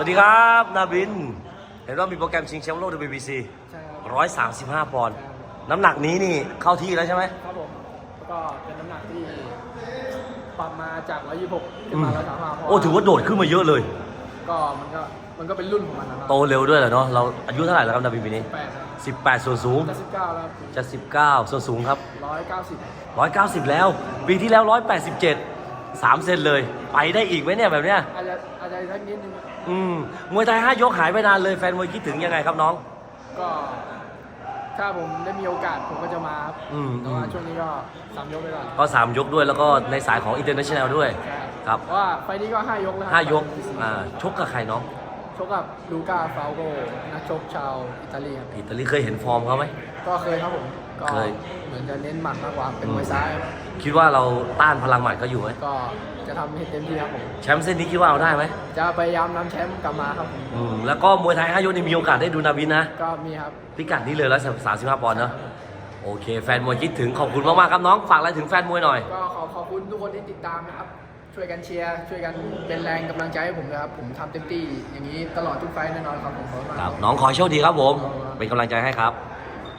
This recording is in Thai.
สวัสดีครับ นาบิน เห็นว่ามีโปรแกรมชิงแชมป์โลก WBC ใช่ครับร้อยสามสิบห้าปอนด์น้ำหนักนี้นี่เข้าที่แล้วใช่ไหม ครับผมแล้วก็เป็นน้ำหนักที่ปรับมาจาก 126ขึ้นมา135โอ้ถือว่าโดดขึ้นมาเยอะเลย ก็มันก็มันก็เป็นรุ่นของมันนะครัโตเร็วด้วยแหละเนาะเราอายุเท่าไหร่แล้วครับนาบินปีนี้แปดครับสิบแปดส่วนสูงจะสิบเก้าแล้วจะสิบเก้าส่วนสูงครับร้อยเก้าสิบร้อยเก้าสิบแล้ว ปีที่แล้วร้อยแปดสิบเจ็ดสามเซนเลย ไปได้อีกไหมเนี่ยแบบเนี้ยอาจจะ อาจจะสักนิดนึงอืมมวยไทยห้ายกหายไปนานเลยแฟนมวยคิดถึงยังไงครับน้อง ก็ ถ้าผมได้มีโอกาสผมก็จะมาครับอืม แต่ว่าช่วงนี้ก็สามยกไปก่อนก็สามยกด้วยแล้วก็ในสายของอินเตอร์เนชั่นแนลด้วยใช่ครับ เพราะว่าไฟล์นี้ก็ห้ายกแล้วครัห้ายกอ่าชกกับใครน้อง ชกกับลูก้าฟาวโกนักชกชาวอิตาลีครับอิตาลีเคยเห็นฟอร์มเขาไหม ก็เคยครับผมก็เคย เหมือนจะเน้นหมัดมากกว่าเป็นมวยซ้ายครับคิดว่าเราต้านพลังหมัดเขาอยู่ไหมก็จะทำให้เต็มที่ครับผมแชมป์เส้นนี้คิดว่าเอาได้ไหมจะพยายามนำแชมป์กลับมาครับผมอืมแล้วก็มวยไทยห้ายกนี่มีโอกาสได้ดูนาวินนะ ก็มีครับ พิกัดนี้เลยแล้วสามสิบห้าปอนด์เนอะโอเค แฟนมวยคิดถึงขอบคุณมากๆครับน้องฝากอะไรถึงแฟนมวยหน่อย ก็ขอขอบคุณทุกคนที่ติดตามนะครับ ช่วยกันเชียร์ช่วยกันเป็นแรงกำลังใจให้ผมนะครับ ผมทำเต็มที่อย่างนี้ตลอดทุกไฟล์แน่นอนครับผมขอบคุณมาก ครับน้องขอให้โชคดีครับผม เป็นกำลังใจให้ครับ